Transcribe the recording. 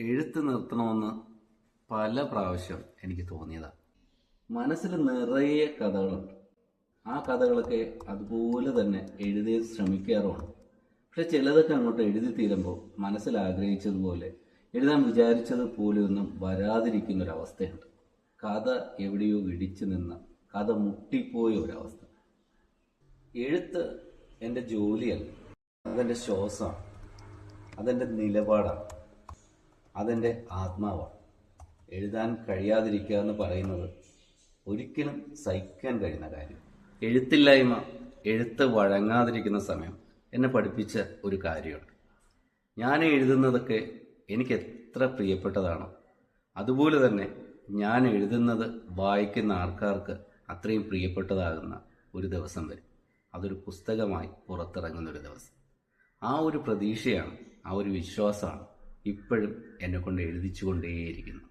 എഴുത്ത് നിർത്തണമെന്ന് പല പ്രാവശ്യം എനിക്ക് തോന്നിയതാണ് മനസ്സിൽ നിറയെ കഥകളുണ്ട്. ആ കഥകളൊക്കെ അതുപോലെ തന്നെ എഴുതി ശ്രമിക്കാറുമാണ്. പക്ഷെ ചിലതൊക്കെ അങ്ങോട്ട് എഴുതി തീരുമ്പോൾ മനസ്സിൽ ആഗ്രഹിച്ചതുപോലെ എഴുതാൻ വിചാരിച്ചത് പോലെയൊന്നും വരാതിരിക്കുന്ന ഒരവസ്ഥയുണ്ട് കഥ എവിടെയോ ഇടിച്ചു നിന്ന് കഥ മുട്ടിപ്പോയ ഒരവസ്ഥ. എഴുത്ത് എന്റെ ജോലിയല്ല അതെന്റെ ശ്വാസമാണ് അതെന്റെ നിലപാടാണ്. അതെന്റെ ആത്മാവാണ്. എഴുതാൻ കഴിയാതിരിക്കുക എന്ന് പറയുന്നത് ഒരിക്കലും സഹിക്കാൻ കഴിയുന്ന കാര്യം. എഴുത്തില്ലായ്മ എഴുത്ത് വഴങ്ങാതിരിക്കുന്ന സമയം എന്നെ പഠിപ്പിച്ച ഒരു കാര്യമുണ്ട് ഞാൻ എഴുതുന്നതൊക്കെ എനിക്ക് എത്ര പ്രിയപ്പെട്ടതാണോ അതുപോലെ തന്നെ ഞാൻ എഴുതുന്നത് വായിക്കുന്ന ആൾക്കാർക്ക് അത്രയും പ്രിയപ്പെട്ടതാകുന്ന ഒരു ദിവസം വരും. അതൊരു പുസ്തകമായി പുറത്തിറങ്ങുന്ന ഒരു ദിവസം. ആ ഒരു പ്രതീക്ഷയാണ് ആ ഒരു വിശ്വാസമാണ് ഇപ്പോഴും എന്നെക്കൊണ്ട് കൊണ്ട് എഴുതിച്ചുകൊണ്ടേയിരിക്കുന്നത്